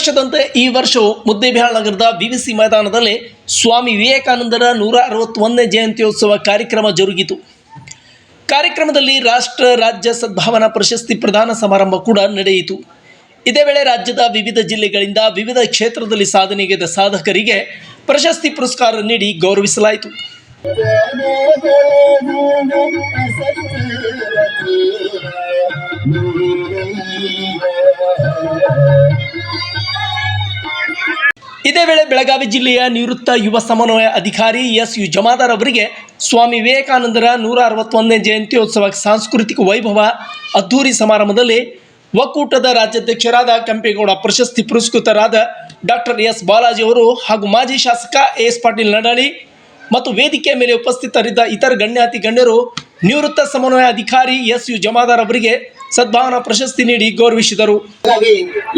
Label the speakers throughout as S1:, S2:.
S1: ವರ್ಷದಂತೆ ಈ ವರ್ಷವು ಮುದ್ದೇಬಿಹಾಳ ನಗರದ ವಿವಿಸಿ ಮೈದಾನದಲ್ಲಿ ಸ್ವಾಮಿ ವಿವೇಕಾನಂದರ ನೂರ ಅರವತ್ತೊಂದನೇ ಜಯಂತ್ಯೋತ್ಸವ ಕಾರ್ಯಕ್ರಮ ಜರುಗಿತು. ಕಾರ್ಯಕ್ರಮದಲ್ಲಿ ರಾಷ್ಟ್ರ ರಾಜ್ಯ ಸದ್ಭಾವನಾ ಪ್ರಶಸ್ತಿ ಪ್ರದಾನ ಸಮಾರಂಭ ಕೂಡ ನಡೆಯಿತು. ಇದೇ ವೇಳೆ ರಾಜ್ಯದ ವಿವಿಧ ಜಿಲ್ಲೆಗಳಿಂದ ವಿವಿಧ ಕ್ಷೇತ್ರದಲ್ಲಿ ಸಾಧನೆಗೆದ ಸಾಧಕರಿಗೆ ಪ್ರಶಸ್ತಿ ಪುರಸ್ಕಾರ ನೀಡಿ ಗೌರವಿಸಲಾಯಿತು. ಬೆಳಗಾವಿ ಜಿಲ್ಲೆಯ ನಿವೃತ್ತ ಯುವ ಸಮನ್ವಯ ಅಧಿಕಾರಿ ಎಸ್ ಯು ಜಮಾದಾರ್ ಅವರಿಗೆ ಸ್ವಾಮಿ ವಿವೇಕಾನಂದರ ನೂರ ಅರವತ್ತೊಂದನೇ ಜಯಂತ್ಯೋತ್ಸವ ಸಾಂಸ್ಕೃತಿಕ ವೈಭವ ಅದ್ಧೂರಿ ಸಮಾರಂಭದಲ್ಲಿ ಒಕ್ಕೂಟದ ರಾಜ್ಯಾಧ್ಯಕ್ಷರಾದ ಕೆಂಪೇಗೌಡ ಪ್ರಶಸ್ತಿ ಪುರಸ್ಕೃತರಾದ ಡಾಕ್ಟರ್ ಎಸ್ ಬಾಲಾಜಿ ಅವರು ಹಾಗೂ ಮಾಜಿ ಶಾಸಕ ಎಸ್ ಪಾಟೀಲ್ ನಡಾಳಿ ಮತ್ತು ವೇದಿಕೆಯ ಮೇಲೆ ಉಪಸ್ಥಿತರಿದ್ದ ಇತರ ಗಣ್ಯಾತಿ ಗಣ್ಯರು ನಿವೃತ್ತ ಸಮನ್ವಯ ಅಧಿಕಾರಿ ಎಸ್ ಯು ಜಮಾದಾರ್ ಅವರಿಗೆ ಸದ್ಭಾವನಾ ಪ್ರಶಸ್ತಿ ನೀಡಿ ಗೌರವಿಸಿದರು.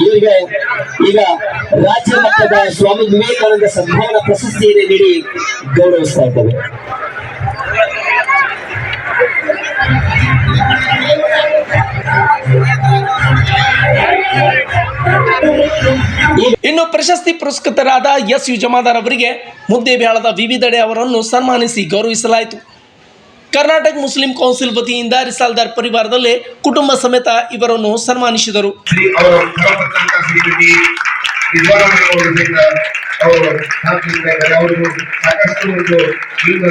S2: ಈಗ ಈಗ ರಾಜ್ಯ ಮಟ್ಟದ ಸ್ವಾಮಿ ವಿವೇಕಾನಂದ ಸದ್ಭಾವನಾ ಪ್ರಶಸ್ತಿಯನ್ನು ನೀಡಿ ಗೌರವಿಸ್ತಾ ಇದ್ದೇವೆ.
S1: ಇನ್ನು ಪ್ರಶಸ್ತಿ ಪುರಸ್ಕೃತರಾದ ಎಸ್ ಯು ಜಮಾದಾರ್ ಅವರಿಗೆ ಮುದ್ದೇಬಿಹಾಳದ ವಿವಿಧೆಡೆ ಅವರನ್ನು ಸನ್ಮಾನಿಸಿ ಗೌರವಿಸಲಾಯಿತು. ಕರ್ನಾಟಕ ಮುಸ್ಲಿಂ ಕೌನ್ಸಿಲ್ ವತಿಯಿಂದ ರಿಸಾಲ್ದಾರ್ ಪರಿವಾರದಲ್ಲಿ ಕುಟುಂಬ ಸಮೇತ ಇವರನ್ನು ಸನ್ಮಾನಿಸಿದರು.
S3: ಸಾಕಷ್ಟು ಒಂದು ಜೀವನ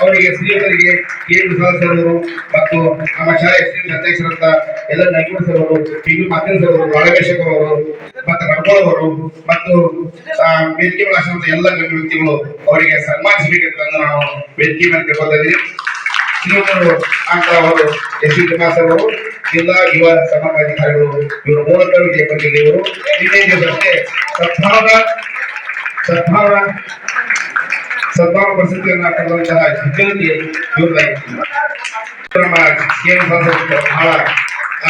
S3: ಅವರಿಗೆ ಸ್ನೇಹಿತರಿಗೆ ಕೆ ಸದಸ್ಯರವರು ಮತ್ತು ನಮ್ಮ ಶಾಲೆ ಅಧ್ಯಕ್ಷರಂತ ಎಲ್ಲ ನೈಪುಣ ಸರ್ ಅವರು ಪಿ ವಿ ಸರ್ ಅವರು ರಾಳವೇಶಕ್ ಅವರು ಮತ್ತು ನಡ್ಕೋಳ್ ಅವರು, ಮತ್ತು ವೇದಿಕೆ ಮೇಲೆ ಎಲ್ಲ ಗಣ್ಯ ವ್ಯಕ್ತಿಗಳು ಅವರಿಗೆ ಸನ್ಮಾನಿಸಬೇಕಂತ ನಾವು ವೇದಿಕೆ ಮೇಲೆ ಬಂದಿದ್ದೀನಿ ಶ್ರೀಮಂತರು ಅಂತ ಅವರು ಎಸ್ ವಿ ಕುಮಾರ್ ಅವರು, ಜಿಲ್ಲಾ ಯುವ ಸಮಾಜಾಧಿಕಾರಿಗಳು ಇವರು ಮೂಲಕ ವಿಜಯ ಬಂದಿದೆ ಇದೇ ನಿನ್ನೆ ದಿವಸಕ್ಕೆ ಸದ್ಭಾವನ ಸದ್ಭಾವನ ಸಾಹೇಬರು ಬಹಳ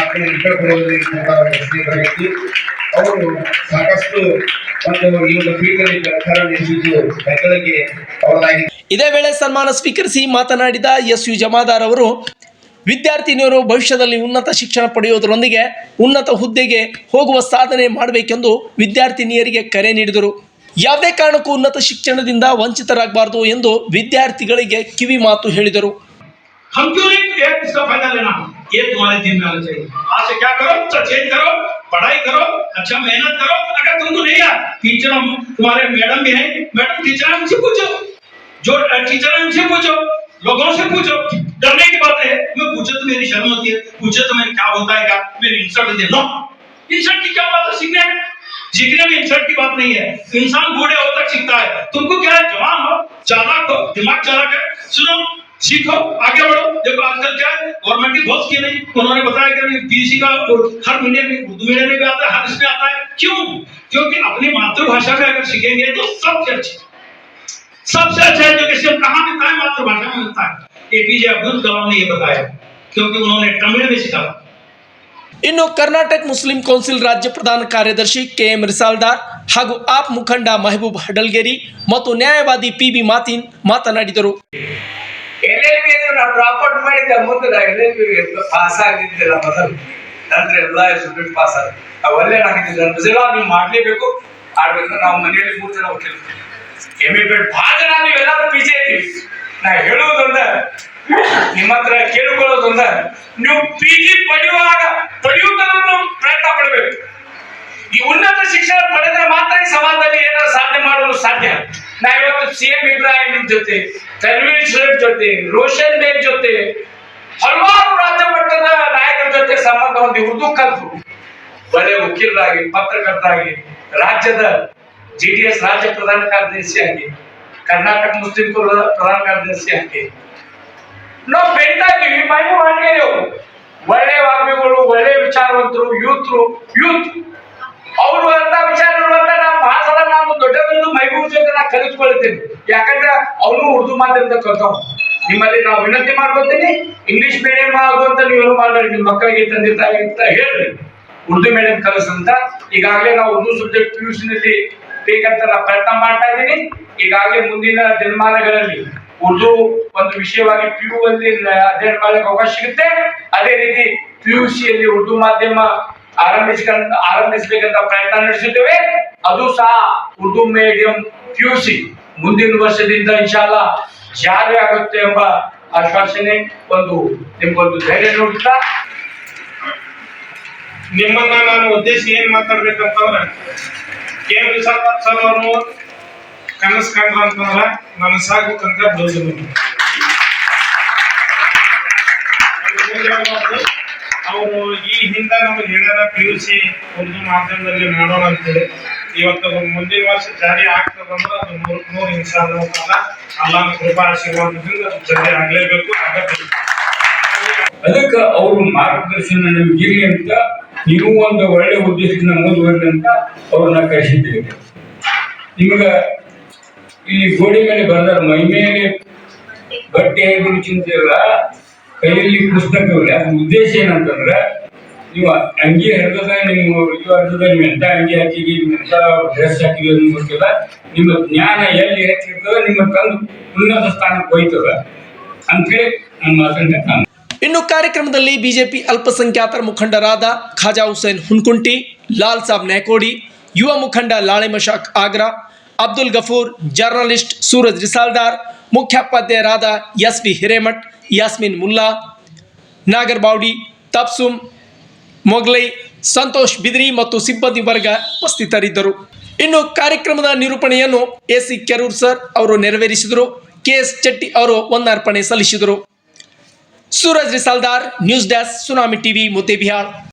S3: ಆತ್ಮ ಇಷ್ಟಪಡುವುದರಿಂದ ವ್ಯಕ್ತಿ ಅವರು ಸಾಕಷ್ಟು ಒಂದು ಈ
S1: ಇದೇ ವೇಳೆ ಸನ್ಮಾನ ಸ್ವೀಕರಿಸಿ ಮಾತನಾಡಿದ ಎಸ್ ಯು ಜಮಾದಾರ್ ಅವರು, ವಿದ್ಯಾರ್ಥಿನಿಯರು ಭವಿಷ್ಯದಲ್ಲಿ ಉನ್ನತ ಶಿಕ್ಷಣ ಪಡೆಯುವುದರೊಂದಿಗೆ ಉನ್ನತ ಹುದ್ದೆಗೆ ಹೋಗುವ ಸಾಧನೆ ಮಾಡಬೇಕೆಂದು ವಿದ್ಯಾರ್ಥಿನಿಯರಿಗೆ ಕರೆ ನೀಡಿದರು. ಯಾವುದೇ ಕಾರಣಕ್ಕೂ ಉನ್ನತ ಶಿಕ್ಷಣದಿಂದ ವಂಚಿತರಾಗಬಾರದು ಎಂದು ವಿದ್ಯಾರ್ಥಿಗಳಿಗೆ ಕಿವಿ ಮಾತು ಹೇಳಿದರು
S4: हम क्यों नहीं एक इसका फायदा लेना ये तुम्हारे दिन में आना चाहिए आज से क्या करो अच्छा चेंज करो पढ़ाई करो अच्छा मेहनत करो अगर तुमको नहीं यार टीचर हम तुम्हारे मैडम भी हैं मैडम टीचर हमसे पूछो जो टीचर है उनसे पूछो लोगों से पूछो डरने की बात है मैं पूछे तो मेरी शर्म होती है पूछे तो मेरे क्या होता है क्या मेरी इंसल्ट दे नो इंसल्ट की क्या बात है सीखने में सीखने में इंसल्ट की बात नहीं है। इंसान बूढ़े हो तक सीखता है। तुमको क्या है? जवान हो, चालाक हो, दिमाग चालाक है। सुनो, सीखो, आगे बढ़ो। देखो, आजकल क्या है? गवर्नमेंट की बहुत स्कीम है। उन्होंने बताया कि पीसी का हर महीने में, उर्दू महीने में भी आता है, हर इसमें आता है। क्यों? क्योंकि अपनी मातृभाषा में अगर सीखेंगे तो सबसे अच्छी, सबसे अच्छा एजुकेशन कहाँ मिलता है? मातृभाषा में मिलता है। एपीजे अब्दुल कलाम ने ये बताया, क्योंकि उन्होंने तमिल में सीखा
S1: ಇನ್ನು ಕರ್ನಾಟಕ ಮುಸ್ಲಿಂ ಕೌನ್ಸಿಲ್ ರಾಜ್ಯ ಪ್ರಧಾನ ಕಾರ್ಯದರ್ಶಿ ಕೆ ಎಂ ರಿಸಾಲ್ದಾರ್ ಹಾಗೂ ಆಪ್ ಮುಖಂಡ ಮೆಹಬೂಬ್ ಹಡಲ್ಗೇರಿ ಮತ್ತು ನ್ಯಾಯವಾದಿ ಪಿ ಬಿ ಮಾತಿನ್ ಮಾತನಾಡಿದರು.
S5: ಮಾಡ್ಲೇಬೇಕು. ನಾವು ಮನೆಯಲ್ಲಿ ಮೂರು ಜನ ಎಂ ಎ ಬೇಡ ಭಾಳ ಜನ ನೀವು ಎಲ್ಲರೂ ಪಿಜೆ ಇದ್ದೀವಿ ನಾ ಹೇಳುವುದೊಂದ. ನಿಮ್ಮ ಹತ್ರ ಕೇಳಿಕೊಳ್ಳೋದೊಂದ ನೀವು ಪಿ ಜಿ ಪಡೆಯುವಾಗ ಪಡೆಯುವುದನ್ನು ಪ್ರಯತ್ನ ಪಡಬೇಕು. ಈ ಉನ್ನತ ಶಿಕ್ಷಣ ಪಡೆದ್ರೆ ಮಾತ್ರ ಈ ಸಮಾಜದಲ್ಲಿ ಏನಾದ್ರು ಸಾಧನೆ ಮಾಡಲು ಸಾಧ್ಯ. ನಾ ಇವತ್ತು ಸಿ ಎಂ ಇಬ್ರಾಹಿಂ ಜೊತೆ, ತನ್ವೀರ್ ಶೇಖ್ ಜೊತೆ, ರೋಷನ್ ಬೇಗ್ ಜೊತೆ, ಹಲವಾರು ರಾಜ್ಯ ಮಟ್ಟದ ನಾಯಕರ ಜೊತೆ ಸಂಬಂಧ ಹೊಂದಿ ಉರ್ದು ಕಲ್ತು. ಒಳ್ಳೆ ವಕೀಲರಾಗಿ, ಪತ್ರಕರ್ತರಾಗಿ, ರಾಜ್ಯದ ಜಿ ಡಿ ಎಸ್ ರಾಜ್ಯ ಪ್ರಧಾನ ಕಾರ್ಯದರ್ಶಿಯಾಗಿ ಕರ್ನಾಟಕ ಮುಸ್ಲಿಂ ಪ್ರಧಾನ ಕಾರ್ಯದರ್ಶಿಯಾಗಿ ನಾವು ಬೆಂಟ ಇದೀವಿ ಮೈಮು ಮಾಡ್ಗೇರಿ ಒಳ್ಳೆ ವಾಗ್ಮಿಗಳು, ಒಳ್ಳೆ ವಿಚಾರವಂತರು, ಯೂತ್ರು, ಯೂತ್. ಅವರು ಅಂತ ವಿಚಾರಗಳು ನಾವು ಬಹಳ ಸಲ ನಾವು ದೊಡ್ಡದೊಂದು ಮೈಗೂರು ಜೊತೆ ನಾ ಕಲಿಸ್ಕೊಳ್ತೀನಿ. ಯಾಕಂದ್ರೆ ಅವನು ಉರ್ದು ಮಾಧ್ಯಮದ ಕಲ್ತವ್ ನಿಮ್ಮಲ್ಲಿ ನಾವು ವಿನಂತಿ ಮಾಡ್ಕೊತೀನಿ ಇಂಗ್ಲಿಷ್ ಮೀಡಿಯಂ ಆಗುವಂತ ನೀವೇನು ಮಾಡಬೇಡಿ, ನಿಮ್ಮ ಮಕ್ಕಳಿಗೆ ತಂದೆ ತಾಯಿ ಅಂತ ಹೇಳ್ರಿ. ಉರ್ದು ಮೀಡಿಯಂ ಕಲಿಸಂತ. ಈಗಾಗಲೇ ನಾವು ಉರ್ದು ಸಬ್ಜೆಕ್ಟ್ ಪಿ ಯು ನಲ್ಲಿ ಬೇಕಂತ ನಾ ಪ್ರಯತ್ನ ಮಾಡ್ತಾ ಇದ್ದೀನಿ. ಈಗಾಗಲೇ ಮುಂದಿನ ದಿನಮಾನಗಳಲ್ಲಿ ಉರ್ದು ಒಂದು ವಿಷಯವಾಗಿ ಪಿ ಯು ಅಲ್ಲಿ ಅಧ್ಯಯನ ಮಾಡಲಿಕ್ಕೆ ಅವಕಾಶ ಸಿಗುತ್ತೆ. ಅದೇ ರೀತಿ ಪಿ ಯು ಸಿ ಅಲ್ಲಿ ಉರ್ದು ಮಾಧ್ಯಮ ಆರಂಭಿಸಕಂತ ಆರಂಭಿಸಬೇಕಂತ ಪ್ರಯತ್ನ ನಡೆಸುತ್ತೇವೆ. ಅದು ಸಹ Urdu medium P U C ಮುಂದಿನ ವರ್ಷದಿಂದ ಇನ್ಶಾಲ್ಲ ಜಾರಿ ಆಗುತ್ತೆ ಎಂಬ ಆಶ್ವಾಸನೆ ಒಂದು ನಿಮ್ಗೊಂದು ಧೈರ್ಯ ನೋಡ್ತಾ
S6: ನಿಮ್ಮನ್ನ ನಾನು ಉದ್ದೇಶ ಏನ್ ಮಾತಾಡ್ಬೇಕಂತಂದ್ರೆ ಕೆ ಎಂ ವಿಶ್ವನಾಥ್ ಕನಸು ಕಂಡ್ರ ಅಂತಂದ್ರ ನನಸಾಗು ತನಕ ಬ್ಲೌಸ್ ಅವರು ಈ ಹಿಂದೆ ನಮಗೆ ಹೇಳ್ಯಾರ ಪಿ ಯು ಸಿ ಉರ್ದು ಮಾಧ್ಯಮದಲ್ಲಿ ಮಾಡೋಣ ಅಂತೇಳಿ, ಇವತ್ತು ಮುಂದಿನ ವರ್ಷ ಜಾರಿ ಆಗ್ತದಂದ್ರೆ ಅದು ನೂರಕ್ಕೆ ನೂರು ಹಿಂಸೆ ಅಂತಲ್ಲ ಅಲ್ಲ ಕೃಪಾ ಆಶೀರ್ವಾದದಿಂದ ಜಾರಿ ಆಗ್ಲೇಬೇಕು ಆಗತ್ತೆ
S7: ಅದಕ್ಕೆ ಅವರು ಮಾರ್ಗದರ್ಶನ ನಮ್ಗೆ ಇರ್ಲಿ ಅಂತ, ನೀವು ಒಂದು ಒಳ್ಳೆ ಉದ್ದೇಶದಿಂದ ಮುಂದುವರಲಿ ಅಂತ ಅವ್ರನ್ನ ಕರೆಸಿದ್ದೇವೆ. ನಿಮಗ ಇಲ್ಲಿ ಗೋಡೆ ಮೇಲೆ ಬರೆದಾರ, ಮೈ ಮೇಲೆ ಬಟ್ಟೆ ಚಿಂತೆಲ್ಲ ಕೈಯಲ್ಲಿ ಪುಸ್ತಕವಿಲ್ಲ ಅದ್ರ ಉದ್ದೇಶ ಏನಂತಂದ್ರೆ, ನೀವು ಅಂಗಿ ಹರಿದ ನಿಮ್ಮ ಇದು ಹರಿದ ನೀವು ಎಂತ ಅಂಗಿ ಹಾಕಿದ್ರಿ, ನೀವು ಎಂತ ಡ್ರೆಸ್ ಹಾಕಿದ್ರಿ ಗೊತ್ತಿಲ್ಲ. ನಿಮ್ಮ ಜ್ಞಾನ ಎಲ್ಲಿ ಹೆಚ್ಚಿರ್ತದ, ನಿಮ್ಮ ತಂದು ಉನ್ನತ ಸ್ಥಾನಕ್ಕೆ ಹೋಯ್ತದ. ಅಂತೇಳಿ ನನ್ನ ಮಾತನ್ನ ನಾನು
S1: ಇನ್ನು ಕಾರ್ಯಕ್ರಮದಲ್ಲಿ ಬಿಜೆಪಿ ಅಲ್ಪಸಂಖ್ಯಾತರ ಮುಖಂಡರಾದ ಖಾಜಾ ಹುಸೇನ್ ಹುನ್ಕುಂಟಿ ಲಾಲ್ ಸಾಬ್ ನ್ಯಾಕೋಡಿ, ಯುವ ಮುಖಂಡ ಲಾಳೆ ಆಗ್ರಾ ಅಬ್ದುಲ್ ಗಫೂರ್, ಜರ್ನಲಿಸ್ಟ್ ಸೂರಜ್ ರಿಸಾಲ್ದಾರ್, ಮುಖ್ಯೋಪಾಧ್ಯಾಯರಾದ ಎಸ್ ವಿ ಹಿರೇಮಠ್, ಯಾಸ್ಮಿನ್ ಮುಲ್ಲಾ, ನಾಗರ್ ತಪ್ಸುಮ್ ಮೊಗ್ಲೈ, ಸಂತೋಷ್ ಬಿದ್ರಿ ಮತ್ತು ಸಿಬ್ಬಂದಿ ವರ್ಗ ಉಪಸ್ಥಿತರಿದ್ದರು. ಇನ್ನು ಕಾರ್ಯಕ್ರಮದ ನಿರೂಪಣೆಯನ್ನು ಎಸಿ ಕೆರೂರ್ ಸರ್ ಅವರು ನೆರವೇರಿಸಿದರು. ಕೆಎಸ್ ಚೆಟ್ಟಿ ಅವರು ಒಂದಾರ್ಪಣೆ ಸಲ್ಲಿಸಿದರು. Suraj Risaldar, news desk, tsunami TV Muddebihal